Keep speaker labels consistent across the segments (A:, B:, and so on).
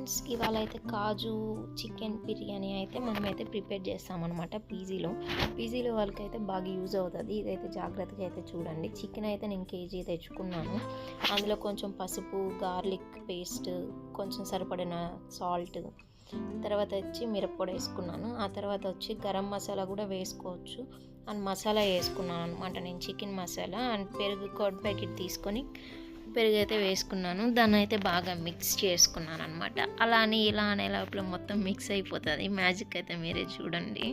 A: Friends ఇవాళ అయితే కాజు chicken biryani అయితే మనమైతే ప్రిపేర్ చేస్తామన్నమాట పీజీలో. పీజీలో వాళ్ళకైతే బాగా యూజ్ అవుతుంది. ఇదైతే జాగ్రత్తగా అయితే చూడండి. చికెన్ అయితే నేను కేజీ తెచ్చుకున్నాను. అందులో కొంచెం పసుపు గార్లిక్ పేస్ట్ కొంచెం సరిపడిన సాల్ట్ తర్వాత వచ్చి మిరప్పొడి వేసుకున్నాను. ఆ తర్వాత వచ్చి గరం మసాలా కూడా వేసుకోవచ్చు. అండ్ మసాలా వేసుకున్నాను అనమాట నేను చికెన్ మసాలా. అండ్ పెరుగు కర్డ్ ప్యాకెట్ తీసుకొని పెరుగు అయితే వేసుకున్నాను దాన్ని అయితే బాగా మిక్స్ చేసుకున్నాను అనమాట అలా అని ఇలా అనే లోపల మొత్తం మిక్స్ అయిపోతుంది. మ్యాజిక్ అయితే మీరే చూడండి.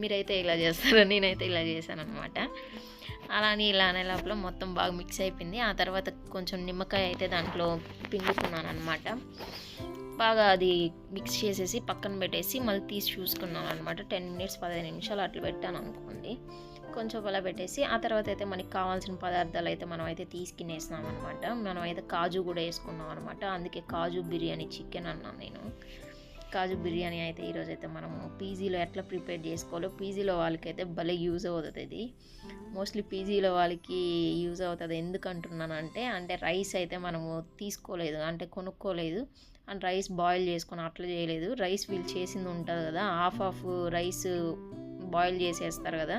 A: మీరైతే ఇలా చేస్తారు నేనైతే ఇలా చేశాను అనమాట అలా అని ఇలా అనే లోపల మొత్తం బాగా మిక్స్ అయిపోయింది. ఆ తర్వాత కొంచెం నిమ్మకాయ అయితే దాంట్లో పిండుకున్నాను అనమాట బాగా అది మిక్స్ చేసేసి పక్కన పెట్టేసి మళ్ళీ తీసి చూసుకున్నాను అనమాట టెన్ మినిట్స్ పదిహేను నిమిషాలు అట్లా పెట్టాను అనుకోండి. కొంచెం అలా పెట్టేసి ఆ తర్వాత అయితే మనకి కావాల్సిన పదార్థాలు అయితే మనం అయితే తీసుకునేసినాం అనమాట మనం అయితే కాజు కూడా వేసుకున్నాం అనమాట అందుకే కాజు బిర్యానీ చికెన్ అన్నాను నేను. కాజు బిర్యానీ అయితే ఈరోజు అయితే మనము పీజీలో ఎట్లా ప్రిపేర్ చేసుకోవాలో పీజీలో వాళ్ళకైతే భలే యూజ్ అవుతుంది ఇది. మోస్ట్లీ పీజీలో వాళ్ళకి యూజ్ అవుతుంది. ఎందుకంటున్నానంటే అంటే రైస్ అయితే మనము తీసుకోలేదు అంటే కొనుక్కోలేదు. అండ్ రైస్ బాయిల్ చేసుకొని అట్లా చేయలేదు. రైస్ వీళ్ళు చేసింది ఉంటుంది కదా హాఫ్ ఆఫ్ రైస్ బాయిల్ చేసేస్తారు కదా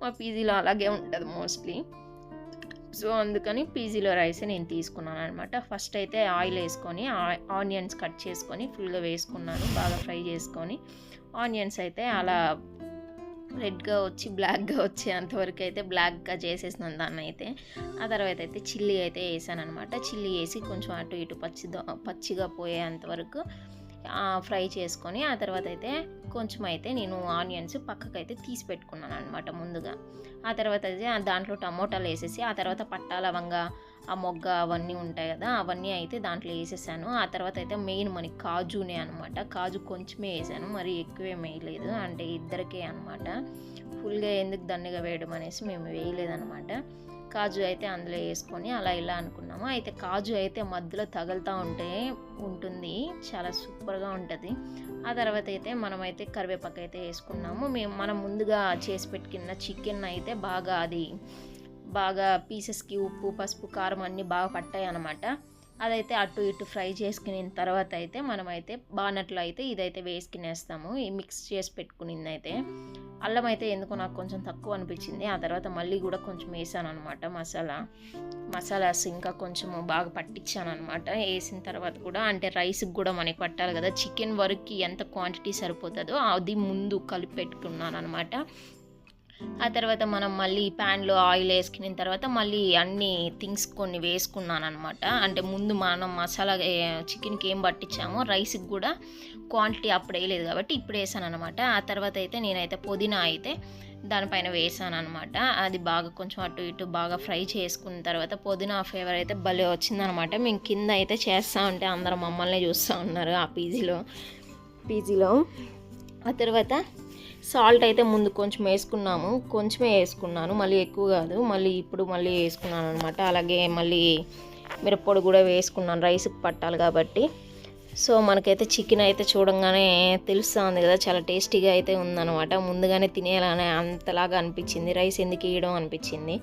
A: మా పీజీలో అలాగే ఉంటుంది మోస్ట్లీ. సో అందుకని పీజీలో రైస్ నేను తీసుకున్నాను అనమాట ఫస్ట్ అయితే ఆయిల్ వేసుకొని ఆనియన్స్ కట్ చేసుకొని ఫుల్గా వేసుకున్నాను బాగా ఫ్రై చేసుకొని. ఆనియన్స్ అయితే అలా రెడ్గా వచ్చి బ్లాక్గా వచ్చేంతవరకు అయితే బ్లాక్గా చేసేసినాను దాన్ని అయితే. ఆ తర్వాత అయితే చిల్లీ అయితే వేసాను అనమాట చిల్లీ వేసి కొంచెం అటు ఇటు పచ్చి పచ్చిగా పోయేంతవరకు ఫ్రై చేసుకొని ఆ తర్వాత అయితే కొంచెం అయితే నేను ఆనియన్స్ పక్కకైతే తీసి పెట్టుకున్నాను అనమాట ముందుగా. ఆ తర్వాత అయితే దాంట్లో టమోటాలు వేసేసి ఆ తర్వాత పట్టా లవంగా ఆ మొగ్గ అవన్నీ ఉంటాయి కదా అవన్నీ అయితే దాంట్లో వేసేసాను. ఆ తర్వాత అయితే మెయిన్ మనకి కాజునే అనమాట కాజు కొంచెమే వేసాను మరి ఎక్కువే వేయలేదు. అంటే ఇద్దరికే అనమాట ఫుల్గా ఎందుకు దండిగా వేయడం అనేసి మేము వేయలేదనమాట కాజు అయితే అందులో వేసుకొని అలా ఇలా అనుకున్నాము. అయితే కాజు అయితే మధ్యలో తగులుతూ ఉంటే ఉంటుంది. చాలా సూపర్గా ఉంటుంది. ఆ తర్వాత అయితే మనమైతే కరివేపాకు అయితే వేసుకున్నాము. మేము మనం ముందుగా చేసి పెట్టుకున్న చికెన్ అయితే బాగా అది బాగా పీసెస్కి ఉప్పు పసుపు కారం అన్నీ బాగా పట్టాయి అనమాట అదైతే అటు ఇటు ఫ్రై చేసుకున్న తర్వాత అయితే మనమైతే బానట్లో అయితే ఇదైతే వేసుకునేస్తాము. ఈ మిక్స్ చేసి పెట్టుకునింది అయితే అల్లం అయితే ఎందుకో నాకు కొంచెం తక్కువ అనిపించింది. ఆ తర్వాత మళ్ళీ కూడా కొంచెం వేసాను అనమాట మసాలా మసాలాస్ ఇంకా కొంచెం బాగా పట్టించాను అనమాట వేసిన తర్వాత కూడా అంటే రైస్కి కూడా మనకి పట్టాలి కదా చికెన్ వరకు ఎంత క్వాంటిటీ సరిపోతుందో అది ముందు కలిపి పెట్టుకున్నాను అనమాట ఆ తర్వాత మనం మళ్ళీ ప్యాన్లో ఆయిల్ వేసుకున్న తర్వాత మళ్ళీ అన్ని థింగ్స్ కొన్ని వేసుకున్నాను అనమాట అంటే ముందు మనం మసాలా చికెన్కి ఏం పట్టించామో రైస్కి కూడా క్వాంటిటీ అప్పుడు వేయలేదు కాబట్టి ఇప్పుడు వేసాను అనమాట ఆ తర్వాత అయితే నేనైతే పుదీనా అయితే దానిపైన వేసాను అనమాట అది బాగా కొంచెం అటు ఇటు బాగా ఫ్రై చేసుకున్న తర్వాత పుదీనా ఫ్లేవర్ అయితే భలే వచ్చిందనమాట మేము కింద అయితే చేస్తూ ఉంటే అందరూ మమ్మల్ని చూస్తూ ఉన్నారు ఆ పీజీలో. పీజీలో. ఆ తర్వాత సాల్ట్ అయితే ముందు కొంచెం వేసుకున్నాము. కొంచెమే వేసుకున్నాను. మళ్ళీ ఎక్కువ కాదు. మళ్ళీ ఇప్పుడు మళ్ళీ వేసుకున్నాను అనమాట అలాగే మళ్ళీ మిరప్పొడి కూడా వేసుకున్నాను. రైస్కి పట్టాలి కాబట్టి. సో మనకైతే చికెన్ అయితే చూడంగానే తెలుస్తుంది కదా. చాలా టేస్టీగా అయితే ఉందన్నమాట. ముందుగానే తినేయాలనే అంతలాగా అనిపించింది. రైస్ ఎందుకు వేయడం అనిపించింది.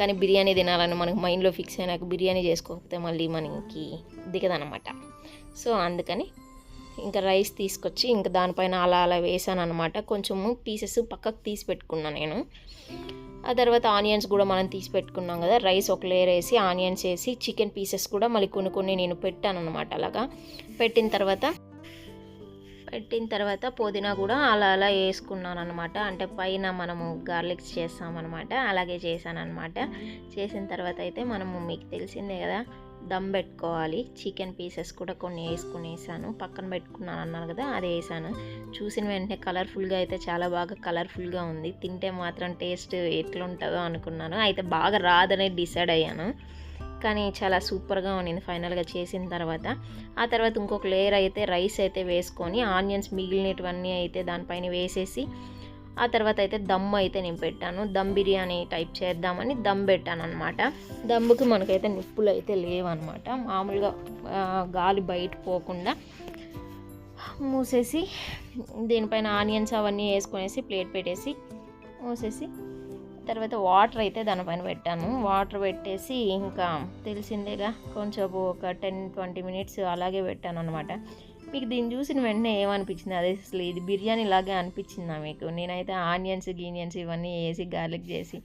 A: కానీ బిర్యానీ తినాలని మనకు మైండ్లో ఫిక్స్ అయినాక బిర్యానీ చేసుకోకపోతే మళ్ళీ మనకి దిగదనమాట సో అందుకని ఇంకా రైస్ తీసుకొచ్చి ఇంకా దానిపైన అలా అలా వేసాను అనమాట కొంచెము పీసెస్ పక్కకు తీసి పెట్టుకున్నా నేను. ఆ తర్వాత ఆనియన్స్ కూడా మనం తీసి పెట్టుకున్నాం కదా రైస్ ఒక లేయర్ వేసి ఆనియన్స్ వేసి చికెన్ పీసెస్ కూడా మళ్ళీ కొన్ని కొన్ని నేను పెట్టాను అనమాట అలాగా. పెట్టిన తర్వాత పెట్టిన తర్వాత పుదీనా కూడా అలా అలా వేసుకున్నాను అనమాట అంటే పైన మనము గార్లిక్స్ చేస్తామన్నమాట అలాగే చేశాను అనమాట చేసిన తర్వాత అయితే మనము మీకు తెలిసిందే కదా దమ్ పెట్టుకోవాలి. చికెన్ పీసెస్ కూడా కొన్ని వేసుకుని వేసాను పక్కన పెట్టుకున్నాను అన్నాను కదా అది వేసాను. చూసిన వెంటనే కలర్ఫుల్గా అయితే చాలా బాగా కలర్ఫుల్గా ఉంది. తింటే మాత్రం టేస్ట్ ఎట్లుంటుందో అనుకున్నాను. అయితే బాగా రాదని డిసైడ్ అయ్యాను. కానీ చాలా సూపర్గా ఉన్నింది ఫైనల్గా చేసిన తర్వాత. ఆ తర్వాత ఇంకొక లేయర్ అయితే రైస్ అయితే వేసుకొని ఆనియన్స్ మిగిలినటువన్నీ అయితే దానిపైన వేసేసి ఆ తర్వాత అయితే దమ్ అయితే నేను పెట్టాను. దమ్ బిర్యానీ టైప్ చేద్దామని దమ్ పెట్టాను అనమాట దమ్ముకి మనకైతే నిప్పులు అయితే లేవన్నమాట. మామూలుగా గాలి బయట పోకుండా మూసేసి దీనిపైన ఆనియన్స్ అవన్నీ వేసుకొనేసి ప్లేట్ పెట్టేసి మూసేసి తర్వాత వాటర్ అయితే దానిపైన పెట్టాను. వాటర్ పెట్టేసి ఇంకా తెలిసిందేగా కొంచెం ఒక టెన్ ట్వంటీ మినిట్స్ అలాగే పెట్టాను అనమాట మీకు దీన్ని చూసిన వెంటనే ఏమనిపించింది? అదే అసలు ఇది బిర్యానీ లాగే అనిపించిందా మీకు? నేనైతే ఆనియన్స్ గీనియన్స్ ఇవన్నీ వేసి గార్లిక్ చేసి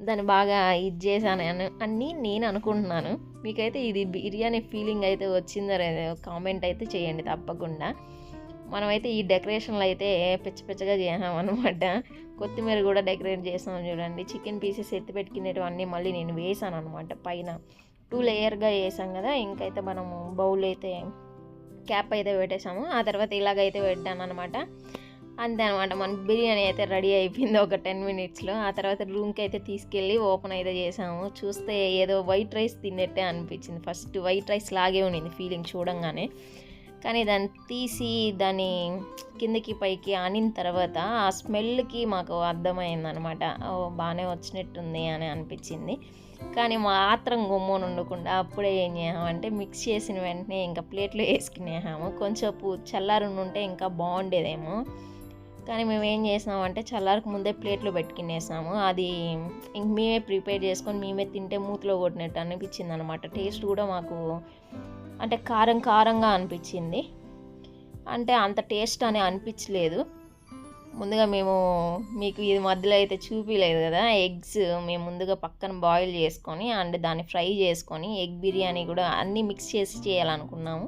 A: దాన్ని బాగా ఇది చేశాను అని అన్నీ నేను అనుకుంటున్నాను. మీకైతే ఇది బిర్యానీ ఫీలింగ్ అయితే వచ్చిందో కామెంట్ అయితే చేయండి తప్పకుండా. మనమైతే ఈ డెకరేషన్లు అయితే పిచ్చ పిచ్చగా చేసాం అనమాట కొత్తిమీర కూడా డెకరేట్ చేసాం చూడండి. చికెన్ పీసెస్ ఎత్తి పెట్టుకునేటివన్నీ మళ్ళీ నేను వేసాను అనమాట పైన. టూ లేయర్గా వేసాం కదా ఇంకైతే మనము బౌల్ అయితే క్యాప్ అయితే పెట్టేసాము ఆ తర్వాత ఇలాగైతే పెట్టాను అనమాట అంతే అనమాట మన బిర్యానీ అయితే రెడీ అయిపోయింది ఒక టెన్ మినిట్స్లో. ఆ తర్వాత రూమ్కి అయితే తీసుకెళ్ళి ఓపెన్ అయితే చేసాము. చూస్తే ఏదో వైట్ రైస్ తిన్నట్టే అనిపించింది. ఫస్ట్ వైట్ రైస్ లాగే ఉండింది ఫీలింగ్ చూడంగానే. కానీ దాన్ని తీసి దాన్ని కిందకి పైకి ఆనిన తర్వాత ఆ స్మెల్కి మాకు అర్థమైంది అనమాట ఓ బాగానే వచ్చినట్టుంది అని అనిపించింది. కానీ మాత్రం గుమ్మని ఉండకుండా అప్పుడే ఏం చేసామంటే మిక్స్ చేసిన వెంటనే ఇంకా ప్లేట్లో వేసుకునేసాము. కొంచెం చల్లారి ఉంటే ఇంకా బాగుండేదేమో. కానీ మేము ఏం చేసినామంటే చల్లారకు ముందే ప్లేట్లో పెట్టుకునేసాము. అది ఇంక మేమే ప్రిపేర్ చేసుకొని మేమే తింటే మూతిలో కొట్టినట్టు అనిపించింది అనమాట టేస్ట్ కూడా మాకు అంటే కారం కారంగా అనిపించింది. అంటే అంత టేస్ట్ అని అనిపించలేదు. ముందుగా మేము మీకు ఇది మధ్యలో అయితే చూపించలేదు కదా ఎగ్స్ మేము ముందుగా పక్కన బాయిల్ చేసుకొని అండ్ దాన్ని ఫ్రై చేసుకొని ఎగ్ బిర్యానీ కూడా అన్నీ మిక్స్ చేసి చేయాలనుకున్నాము.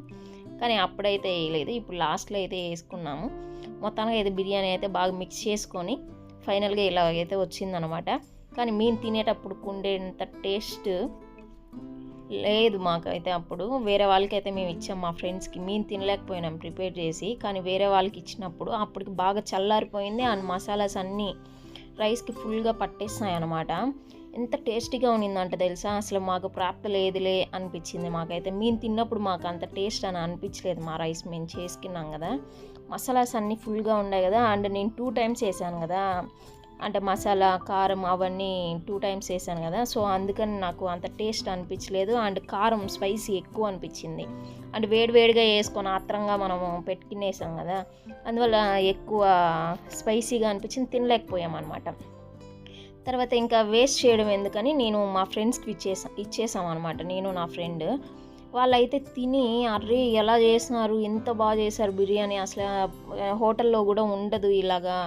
A: కానీ అప్పుడైతే వేయలేదు ఇప్పుడు లాస్ట్లో అయితే వేసుకున్నాము. మొత్తానికి అయితే బిర్యానీ అయితే బాగా మిక్స్ చేసుకొని ఫైనల్గా ఇలాగైతే వచ్చిందనమాట. కానీ మేము తినేటప్పుడు కుండేంత టేస్ట్ లేదు మాకైతే అప్పుడు. వేరే వాళ్ళకైతే మేము ఇచ్చాం. మా ఫ్రెండ్స్కి మేము తినలేకపోయినాం ప్రిపేర్ చేసి. కానీ వేరే వాళ్ళకి ఇచ్చినప్పుడు అప్పటికి బాగా చల్లారిపోయింది. అండ్ మసాలాస్ అన్నీ రైస్కి ఫుల్గా పట్టేస్తాయి అనమాట ఎంత టేస్టీగా ఉన్నిందంట తెలుసా? అసలు మాకు ప్రాప్త లేదులే అనిపించింది మాకైతే. మేము తిన్నప్పుడు మాకు అంత టేస్ట్ అని అనిపించలేదు మా రైస్ మేము చేసుకున్నాం కదా. మసాలాస్ అన్నీ ఫుల్గా ఉన్నాయి కదా. అండ్ నేను టూ టైమ్స్ వేసాను కదా. అంటే మసాలా కారం అవన్నీ టూ టైమ్స్ వేసాను కదా. సో అందుకని నాకు అంత టేస్ట్ అనిపించలేదు. అండ్ కారం స్పైసీ ఎక్కువ అనిపించింది. అండ్ వేడివేడిగా వేసుకొని ఆత్రంగా మనము పెట్టుకునేసాం కదా. అందువల్ల ఎక్కువ స్పైసీగా అనిపించింది. తినలేకపోయాం అనమాట తర్వాత ఇంకా వేస్ట్ చేయడం ఎందుకని నేను మా ఫ్రెండ్స్కి ఇచ్చేసా ఇచ్చేసాం అనమాట నేను నా ఫ్రెండ్ వాళ్ళైతే తిని అర్రే ఎలా చేసినారు? ఎంత బాగా చేశారు బిర్యానీ. అసలు హోటల్లో కూడా ఉండదు ఇలాగా.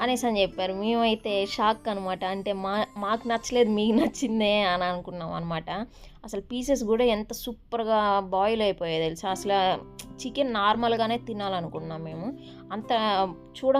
A: అనేసి అని చెప్పారు. మేమైతే షాక్ అనమాట అంటే మా మాకు నచ్చలేదు మీకు నచ్చిందే అని అనుకున్నాం అనమాట అసలు పీసెస్ కూడా ఎంత సూపర్గా బాయిల్ అయిపోయాయి తెలుసా? అసలు చికెన్ నార్మల్గానే తినాలనుకున్నాం మేము. అంత చూడ